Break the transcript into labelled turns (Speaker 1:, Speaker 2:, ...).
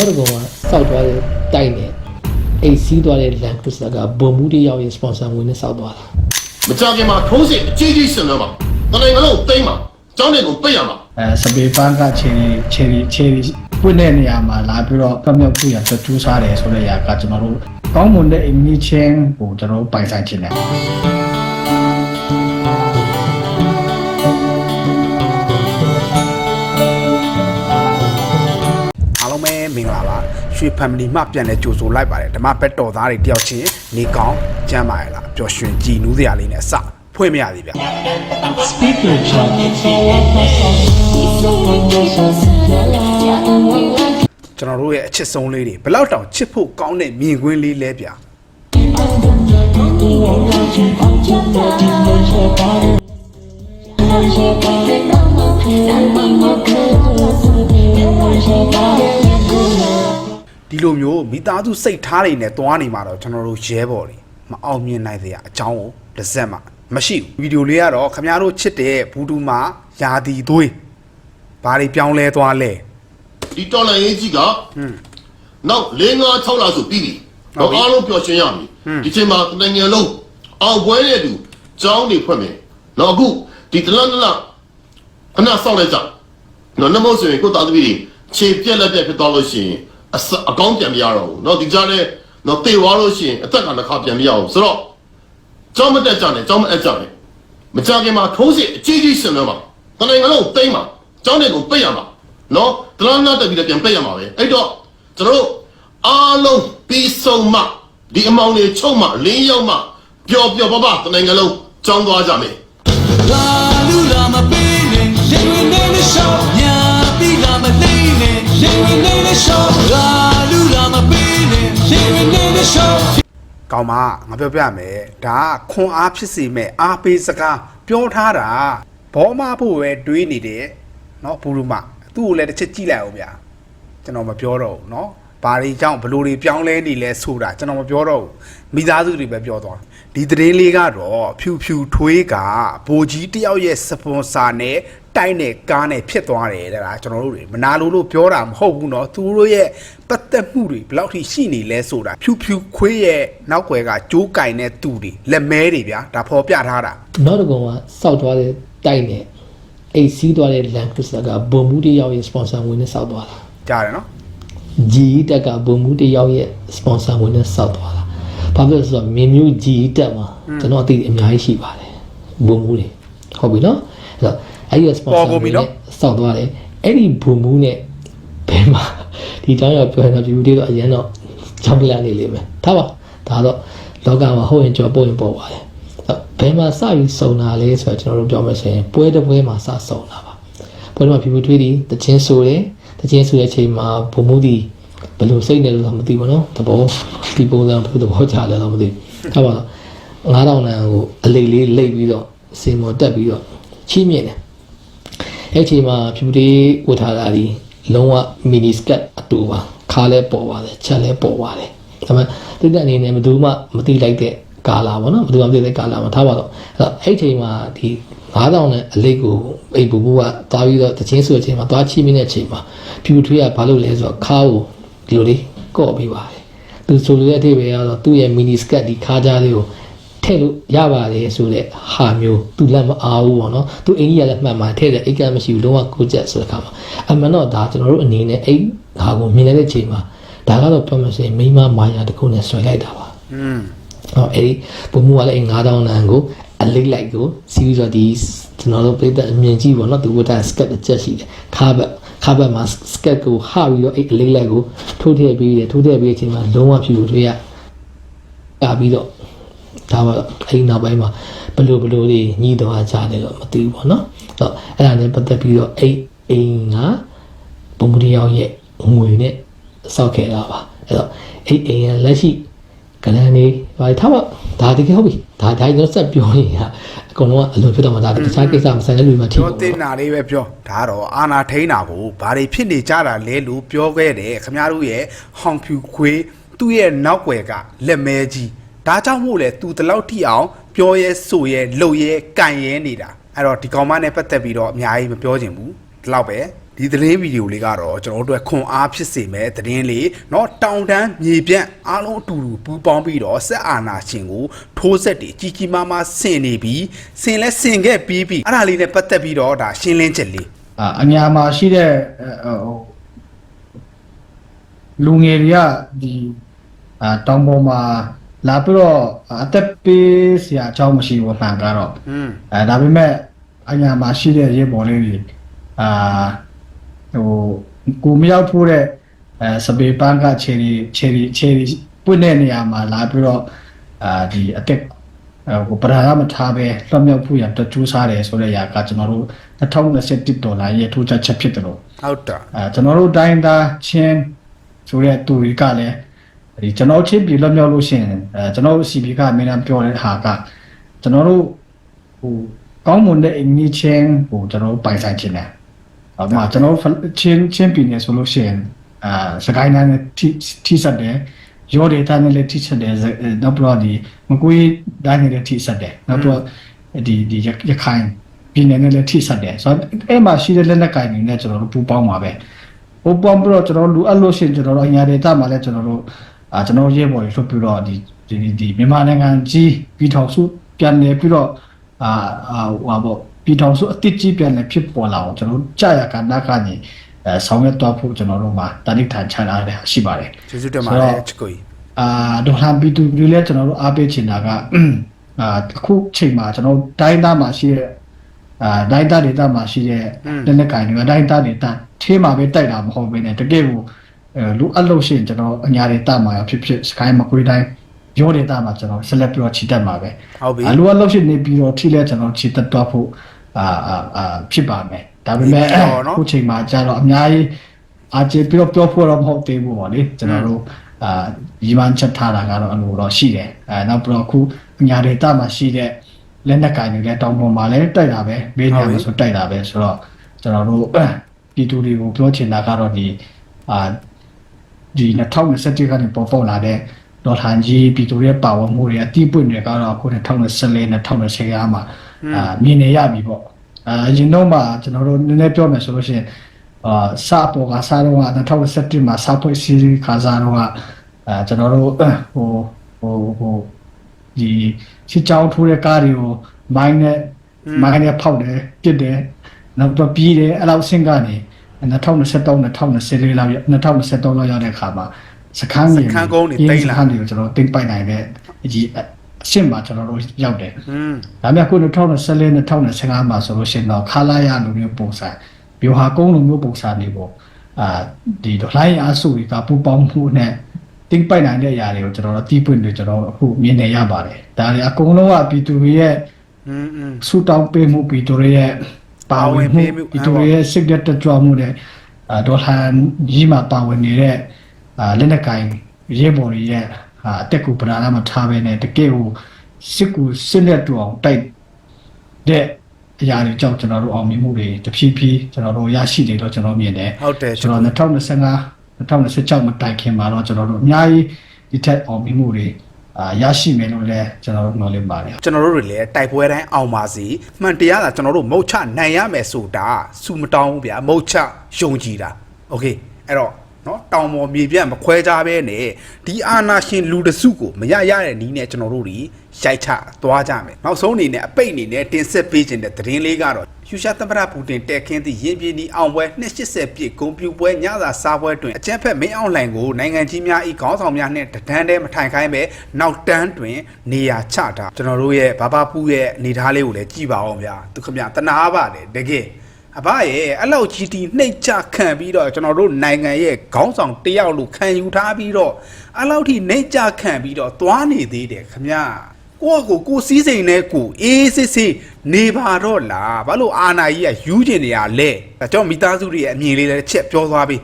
Speaker 1: နောက်တစ်ကောင်ကစောက်သွားတဲ့တိုက်နဲ့အိတ်စီးသွားတဲ့ Land Cruiser ကဘုံမှုတယောက်ရဲ့ sponsor ဝင်နဲ့စောက်သွားတာ
Speaker 2: မကြခင်မှာထိုးစစ်အကြီးကြီးဆင်နွှဲမှာတနိုင်ငံလုံးတိမ့်မှာကျောင်းတွေကိုပိတ်ရမှာ
Speaker 3: အဲစပေပန်းကခြေခြေခြေပွင့်တဲ့နေရာမှာလာပြီးတော့ကမြောက်ဖို့ရတူတူစားတယ်ဆိုတဲ့ຢာကကျွန်တော်တို့ကောင်းမွန်တဲ့အမီချင်းကိုကျွန်တော်တို့ပိုင်ဆိုင်ခြင်းတယ်
Speaker 4: ရွှေ family မှပြန်လဲကြိုဆိုလိုက်ပါတယ်ဓမ္မဘက်တော်သားတွေတယောက်ချင်းနေကောင်းကျမ်းပါရလားပျော်ရွှင်ကြည်နူးစရာလေးနဲ့အစဖွင့်မရသေးဗျ
Speaker 1: speaker chat
Speaker 4: ကျွန်တော်တို့ရဲ့အချစ်ဆုံးလေးတွေဘယ်လောက်တောင်ချစ်ဖို့ကောင်းတဲ့မြင်ကွင်းလေးလဲဗျာ ဒီလိုမျိုးမိသားစုစိတ်ထားတွေနဲ့တွားနေမှာတော့ကျွန်တော်တို့ရဲဘော်တွေမအောင်မြင်နိုင်တဲ့အကြောင်းကိုတစ်စက်မှမရှိဘူးဗီဒီယိုလေးကတော့ခမရတို့ချစ်တဲ့ဘူးတူမာယာတီသွေးဘာတွေပြောင်းလဲသွားလဲ
Speaker 2: ဒီတော်လန်ရေးကြီးကနောက်၄၅6လဆိုပြီးပြီ
Speaker 4: ဟုတ်
Speaker 2: တော့
Speaker 4: ပြီ
Speaker 2: အားလုံးပျော်ရွှင်ရမည်ဒီချိန်မှာတနိုင်ငံလုံးအောင်ပွဲတဲ့သူကျောင်းတွေဖွင့်မယ်တော့အခုဒီတလန်းတလန်းခဏစောင့်လိုက်ကြနော်နမို့ဆိုရင်ကိုသားသမီးတွေခြေပြက်လက်ပြက်ဖြစ်သွားလို့ရှိရင် အစအကောင်းပြန်မရတော့ဘူးเนาะဒီကြားထဲနော်တေသွားလို့ရှိရင်အသက်ကတစ်ခါပြန်မရဘူးဆိုတော့ကျောင်းမတက်ကြနဲ့ကျောင်းမအပ်ကြနဲ့မကြခင်မှာထိုးစစ်အကြီးကြီးဆင်နွှဲမှာတနိုင်ငံလုံးတိမ့်မှာကျောင်းတွေကိုပိတ်ရမှာနော်တလားနာတက်ပြီးတော့ပြန်ပိတ်ရမှာပဲအဲ့တော့ကျွန်တော်တို့အားလုံးပြီးဆုံးမှဒီအမောင်တွေချုပ်မှလင်းရောက်မှပျော်ပျော်ပါပါတနိုင်ငံလုံးကျောင်းသွားကြမယ်
Speaker 5: လာလူလာမပေးနဲ့လေဝင်နေနဲ့ရှောင်းညာပြီးလာ မလေးနဲ့လေဝင်နေနဲ့ရှောင်းလာလူလာမပေးနဲ့လေဝင်နေနဲ့ရှောင်း
Speaker 4: ကောင်းပါငါပြောပြမယ်ဒါကခွန်အားဖြစ်စေမဲ့အားပေးစကားပြောထားတာဘောမဖို့ပဲတွေးနေတယ်เนาะဘူးလူမသူ့ကိုလည်းတစ်ချက်ကြည့်လိုက်အောင်ဗျာကျွန်တော်မပြောတော့ဘူးเนาะ ဘာတွေကြောင့်ဘလို့တွေပြောင်းလဲနေလဲဆိုတာကျွန်တော်မပြောတော့ဘူးမိသားစုတွေပဲပြောသွားဒီသတင်းလေးကတော့ဖြူဖြူထွေးကဘိုလ်ကြီးတယောက်ရဲ့စပွန်ဆာနဲ့တိုက်နဲ့ကားနဲ့ဖြစ်သွားတယ်တဲ့ဒါကျွန်တော်တို့တွေမနာလို့လို့ပြောတာမဟုတ်ဘူးเนาะသူတို့ရဲ့ပတ်သက်မှုတွေဘယ်လောက်ထိရှိနေလဲဆိုတာဖြူဖြူခွေးရဲ့နောက်ွယ်ကကြိုးကင်တဲ့သူတွေလက်မဲတွေဗျာဒါဖော်ပြထားတာ
Speaker 1: နောက်တစ်ကောင်ကစောက်သွားတဲ့တိုက်နဲ့အိတ်စီးသွားတဲ့ Land Cruiser ကဘုံမှုတယောက်ရဲ့ sponsor ဝင်နဲ့စောက်သွားတာ
Speaker 4: ကြားတယ်နော်
Speaker 1: G တက်ကဘုံမှုတယောက်ရဲ့ sponsor ဝင်နဲ့စောက်သွားတာဘာဖြစ်လို့လဲဆိုတော့မင်းမျိုး G တက်မှာကျွန်တော်အသိအများကြီးရှိပါတယ်ဘုံမှုတွေဟုတ်ပြီနော်အဲ့တော့အဲ့ဒီ sponsor ဝင်နဲ့စောက်သွားတယ်အဲ့ဒီဘုံမှုနဲ့ဘယ်မှာဒီတောင်းရောက်ပြောနေတာ view တွေတော့အရင်တော့ကြောင်းလန့်နေလိမ့်မယ်ထားပါဒါတော့လောကမှာဟုတ်ရင်ကြောပို့ရင်ပို့ပါတယ်ဘယ်မှာစပြီးစုံတာလဲဆိုတော့ကျွန်တော်တို့ပြောမယ်ဆိုရင်ပွဲတစ်ပွဲမှာစစုံတာပါပွဲတစ်မှာ view တွေးဒီတချင်းဆိုတယ် တချင်းဆိုတဲ့အချိန်မှာဘုံမှုဒီဘယ်လိုစိတ်နေလို့တော့မသိဘူးနော်သဘောဒီပုံစံဘယ်လိုသဘောကျလဲတော့မသိဘူးထားပါတော့9000တန်ကိုအလိတ်လေးလိတ်ပြီးတော့စင်မော်တက်ပြီးတော့ချီးမြှင့်တယ်အဲ့ဒီမှာဖြူလေးဝတ်ထားတာဒီလုံးဝမီနီစကတ်အတူပါခါလဲပေါ်ပါတယ်ချက်လဲပေါ်ပါတယ်ဒါပေမဲ့တိတက်အနေနဲ့ဘယ်သူမှမသိလိုက်တဲ့ကာလာပေါ့နော်ဘယ်သူမှမသိတဲ့ကာလာမှာထားပါတော့အဲ့တော့အဲ့ဒီချိန်မှာဒီ 9000နဲ့အလိတ်ကိုအိဘူဘူကသွားပြီးတော့တချင်းဆိုတဲ့အချိန်မှာသွားချိမိတဲ့အချိန်မှာဖြူထွေးကဘာလုပ်လဲဆိုတော့ခါကိုဒီလိုလေးကော့ပေးပါတယ်သူဆိုလိုတဲ့အထိပ္ပယ်ကတော့သူ့ရဲ့မီနီစကတ်ဒီခါကြားလေးကိုထည့်လို့ရပါတယ်ဆိုတဲ့ဟာမျိုးသူလက်မအားဘူးပေါ့နော်သူအင်ကြီးရလက်မှတ်မှာထည့်တဲ့အိတ်ကမရှိဘူးလုံးဝကိုချက်ဆိုတဲ့ခါမှာအမှန်တော့ဒါကျွန်တော်တို့အနေနဲ့အိတ်ဟာကိုမြင်တဲ့ချိန်မှာဒါကတော့ပြောမှဆိုရင်မိမမာယာတစ်ခုနဲ့ဆွဲလိုက်တာပါ
Speaker 4: อืม
Speaker 1: ဟောအဲ့ဒီဘုံမူကလည်းအဲ့9000တန်ကို အလိတ်လိုက်ကိုစီးပြီးတော့ဒီကျွန်တော်တို့ပြတဲ့အမြင်ကြီးပေါ့နော်သူကတည်းကစကတ်တစ်ချက်ရှိတယ်ခါဘက်ခါဘက်မှာစကတ်ကိုဟပြီးတော့အဲ့အလိတ်လိုက်ကိုထိုးထည့်ပြီးတယ်ထိုးထည့်ပြီးတဲ့အချိန်မှာလုံးဝဖြူဖြူတွေရအာပြီးတော့ဒါပါအဲ့ဒီနောက်ပိုင်းမှာဘယ်လိုဘယ်လိုတွေညီးတော့ကြတယ်တော့မသိဘူးပေါ့နော်အဲ့တော့အဲ့ဒါနဲ့ပတ်သက်ပြီးတော့အဲ့အိမ်ကဘုံမတီရောက်ရဲ့ငွေနဲ့စောက်ခဲ့တာပါအဲ့တော့အဲ့အိမ်ကလက်ရှိ ကလန်နေဘာထားပါဒါတကယ်ဟုတ်ပြီဒါဒါကျွန်တော်ဆက်ပြောနေတာအကုန်လုံးကအလွန်ဖြစ်တော့မှဒါတခြားကိစ္စမဆိုင်တဲ့လူတွေမှထင်
Speaker 4: ပြော
Speaker 1: ပါ
Speaker 4: တင်
Speaker 1: ဘူး
Speaker 4: တာလေးပဲပြောဒါကတော့အာနာထိန်တာကိုဘာတွေဖြစ်နေကြတာလဲလို့ပြောခဲ့တယ်ခမရတို့ရဲ့ဟောင်ဖြူခွေးသူ့ရဲ့နောက်ွယ်ကလက်မဲကြီးဒါကြောင့်မို့လဲသူတလောက်ထိအောင်ပြောရဲဆိုရဲလှုပ်ရဲကန်ရဲနေတာအဲ့တော့ဒီကောင်မနဲ့ပတ်သက်ပြီးတော့အများကြီးမပြောချင်ဘူးဒီလောက်ပဲ ဒီ ဒီသတင်းဗီဒီယိုလေးကတော့ကျွန်တော်တို့အတွက်ခွန်အားဖြစ်စေမဲ့သတင်းလေးเนาะတောင်တန်းမြေပြန့်အားလုံးအတူတူပူးပေါင်းပြီးတော့ဆက်အာဏာရှင်ကိုထိုးဆက်တွေကြီးကြီးမားမားဆင်နေပြီးဆင်လဲဆင်ခဲ့ပြီးပြီအဲ့ဒါလေးနဲ့ပတ်သက်ပြီးတော့ဒါရှင်းလင်းချက်လေး
Speaker 3: အာအညာမှာရှိတဲ့အဲဟိုလူငယ်တွေကဒီအာတောင်ပေါ်မှာလာပြီးတော့အသက်ပေးစရာအကြောင်းမရှိဘူးမှန်ကတော့
Speaker 4: อืม
Speaker 3: အဲဒါပေမဲ့အညာမှာရှိတဲ့ရေပေါ်လေးတွေအာ ဟိုကိုမရောက်ဖို့တဲ့အဲစပေပန်းကခြေရီခြေရီခြေရီပွင့်တဲ့နေရာမှာလာပြီးတော့အာဒီအတက်ဟိုပရာရမထားပဲလွတ်မြောက်ဖို့ရတကြိုးစားတယ်ဆိုတဲ့ຢာကကျွန်တော်တို့2021ဒေါ်လာရဲ့ထိုးချက်ချက်ဖြစ်တယ်လို့
Speaker 4: ဟုတ်တာ
Speaker 3: အဲကျွန်တော်တို့တိုင်းသားချင်းဆိုတဲ့သူတွေကလည်းဒီကျွန်တော်ချင်းပြည်လွတ်မြောက်လို့ရှိရင်အဲကျွန်တော်တို့ CB ကအမြဲတမ်းပြောတဲ့ဟာကကျွန်တော်တို့ဟိုကောင်းမွန်တဲ့အင်းကြီးချင်းဟိုကျွန်တော်တို့ပိုင်ဆိုင်ခြင်းတယ်။ အမှကျွန်တော်တို့ချင်းချင်းပြည်နယ်ဆိုလို့ရှိရင်အာစကိုင်းတိုင်းနဲ့ထိထိစပ်တယ်။ရောဒေတာနဲ့လည်းထိစပ်တယ်ဇအဲနောက်ပြီးတော့ဒီမကွေးတိုင်းနဲ့လည်းထိစပ်တယ်။နောက်ပြီးတော့ဒီဒီရရခိုင်ပြည်နယ်နဲ့လည်းထိစပ်တယ်။ဆိုတော့အဲ့မှာရှိတဲ့လက်နက်ကိုင်တွေနဲ့ကျွန်တော်တို့ပူးပေါင်းပါပဲ။ဟိုပုံပြီးတော့ကျွန်တော်လူအပ်လို့ရှိရင်ကျွန်တော်တို့အညာဒေတာမှာလည်းကျွန်တော်တို့အာကျွန်တော်ရေးပေါ်ရွှတ်ပြီးတော့ဒီဒီဒီမြန်မာနိုင်ငံကြီးပြည်ထောင်စုပြန်နေပြီးတော့အာအာဟိုဘောပြ ည်ထောင်စုအတစ်ကြီးပြန်နေဖြစ်ပေါ်လာအောင်ကျွန်တော်တို့ကြာရကနာကနေအဲဆောင်ရွက်တော့ဖို့ကျွန်တော်တို့မှာတာနိဋ္ဌာန်ချထားတဲ့ရှိပါတယ်
Speaker 4: ကျေးဇူးတင်ပါတယ်ချစ်ကိုကြီး
Speaker 3: အာဒေါ်လာပီတူတွေလည်းကျွန်တော်တို့အားပေးချင်တာကအာအခုချိန်မှာကျွန်တော်တို့တိုင်းသားမှာရှိတဲ့အာတိုင်းသားဒေသမှာရှိတဲ့လက်နက်ကင်တွေကတိုင်းသားဒေသသေးမှာပဲတိုက်တာမဟုတ်ဘဲနဲ့တကယ်ကိုအဲလူအပ်လို့ရှိရင်ကျွန်တော်အညာဒေသမှာဖြစ်ဖြစ်စကိုင်းမကွေးတိုင်းရောဒေသမှာကျွန်တော်ဆက်လက်ပြီးတော့ခြိတက်မှာပဲ
Speaker 4: ဟုတ်ပြီ
Speaker 3: အလူအပ်လို့ရှိနေပြီးတော့ထိလဲကျွန်တော်ခြိတက်တော့ဖို့ အာအာအာဖြစ်ပါမယ်ဒါပေမဲ့အခုချိန်မှာကျတော့အများကြီးအာကျေပြီးတော့ပြောဖို့တော့မဟုတ်သေးဘူးပေါ့လေကျွန်တော်တို့အာရီမန်ချက်ထားတာကတော့အလိုတော့ရှိတယ်အဲနောက်ပြီးတော့အခုအညာဒေတာမှာရှိတဲ့လက်နက်ကင်တွေလည်းတောင်ပေါ်မှာလည်းတိုက်တာပဲဘေးညာမှာဆိုတိုက်တာပဲဆိုတော့ကျွန်တော်တို့ပြည်သူတွေကိုပြောချင်တာကတော့ဒီအာဒီ2021ကနေပေါ်ပေါက်လာတဲ့ဒေါ်လာကြီးပြည်သူရဲ့ပါဝင်မှုတွေအတိပွင့်တွေကတော့အခု2024 2025မှာ အာမြင်နေရပြီပေါ့အာအရင်တော့မှကျွန်တော်တို့နည်းနည်းပြောမယ်ဆိုလို့ရှိရင်အာစာပေါ်ကစားတော့က2017မှာစာဖွဲ့စီခါစားတော့ကအဲကျွန်တော်တို့ဟိုဟိုဟိုဒီချစ်ချောင်းထိုးတဲ့ကားတွေကိုမိုင်းနဲ့မိုင်းနဲ့ဖောက်တယ်ပြစ်တယ်နောက်တော့ပြီးတယ်အဲ့လောက်ဆင့်ကနေ2023 2024လောက်2023လောက်ရောက်တဲ့အခါမှာစခန်းကြီးစခန်းတွေကိုကျွန်တော်တင်ပိုက်နိုင်တဲ့အကြီး အရှင်းမှာကျွန်တော်တို့ရောက်တယ်။ဒါပေမဲ့ခု2014 2015မှာဆိုလို့ရှိရင်တော့ခါလာရလိုမျိုးပုံစံ၊မြို့ဟာကုန်းလိုမျိုးပုံစံတွေပေါ့။အာဒီလိုင်းအားစုတွေကပူပေါင်းမှုနဲ့တင်းပိုက်နိုင်တဲ့အရာတွေကိုကျွန်တော်တို့တီးပွင့်တွေကျွန်တော်အခုမြင်နေရပါတယ်။ဒါတွေအကုန်လုံးကပြည်သူတွေရဲ့
Speaker 4: อืม
Speaker 3: ဆူတောင်းပေးမှုပြည်သူတွေရဲ့ပါဝင်မှုပြည်သူတွေရဲ့စိတ်ဓာတ်တကြွမှုနဲ့ဒေါ်လာကြီးမှာပါဝင်နေတဲ့လက်နက်ကင်ရေးပေါ်တွေရဲ့ အာအတက်ကူပဓာနာမှာထားပဲနဲ့တကယ်ကိုစစ်ကူစစ်လက်တူအောင်တိုက် တဲ့အရာတွေကြောင့်ကျွန်တော်တို့အောင်မြင်မှုတွေတဖြည်းဖြည်းကျွန်တော်တို့ရရှိတယ်တော့ကျွန်တော်မြင်တယ်
Speaker 4: ဟုတ်တယ်
Speaker 3: ကျွန်တော်2025 2026မတိုင်ခင်မှာတော့ကျွန်တော်တို့အများကြီးဒီထက်အောင်မြင်မှုတွေအာရရှိမယ်လို့လည်းကျွန်တော်တို့မျှော်လင့်ပါတယ်
Speaker 4: ကျွန်တော်တို့တွေလည်းတိုက်ပွဲတိုင်းအောင်ပါစီမှန်တရားသာကျွန်တော်တို့မုတ်ချနိုင်ရမယ်ဆိုတာစူမတောင်းဘူးဗျာမုတ်ချယုံကြည်တာโอเคအဲ့တော့ နော်တောင်ပေါ်မြေပြန့်မခွဲကြဘဲနဲ့ဒီအာနာရှင်လူတစုကိုမရရတဲ့နီးနဲ့ကျွန်တော်တို့တွေရိုက်ချသွားကြမယ်နောက်ဆုံးအနေနဲ့အပိတ်အနေနဲ့တင်ဆက်ပေးခြင်းတဲ့သတင်းလေးကတော့ယူရှာသမ္မတပူတင်တက်ခင်းသည့်ရင်ပြင်းဒီအောင်ပွဲ280ပြည့်ဂုံပြူပွဲညစာစားပွဲတွင်အကြမ်းဖက်မင်းအောင်လှိုင်ကိုနိုင်ငံကြီးများဤခေါင်းဆောင်များနှင့်တဒန်းတည်းမထိုင်ခိုင်းပဲနောက်တန်းတွင်နေရာချတာကျွန်တော်တို့ရဲ့ဘာဘာပူရဲ့အနေထားလေးကိုလည်းကြည့်ပါအောင်ဗျာသူခင်ဗျတနာပါတယ်တကယ် အဘရဲ့အဲ့လောက်ကြီးတီနှိတ်ချခံပြီးတော့ကျွန်တော်တို့နိုင်ငံရဲ့ခေါင်းဆောင်တယောက်လို့ခံယူထားပြီးတော့အဲ့လောက်ထိနှိတ်ချခံပြီးတော့သွားနေသေးတယ်ခမညာကိုယ့်ကိုကိုယ်စည်းစိမ်နဲ့ကိုယ်အေးစစ်စစ်နေပါတော့လားဘာလို့အာနာကြီးကယူကျင်နေရလဲဒါကြောင့်မိသားစုတွေရဲ့အမြင်လေးလည်းတစ်ချက်ပြောသွားပြီ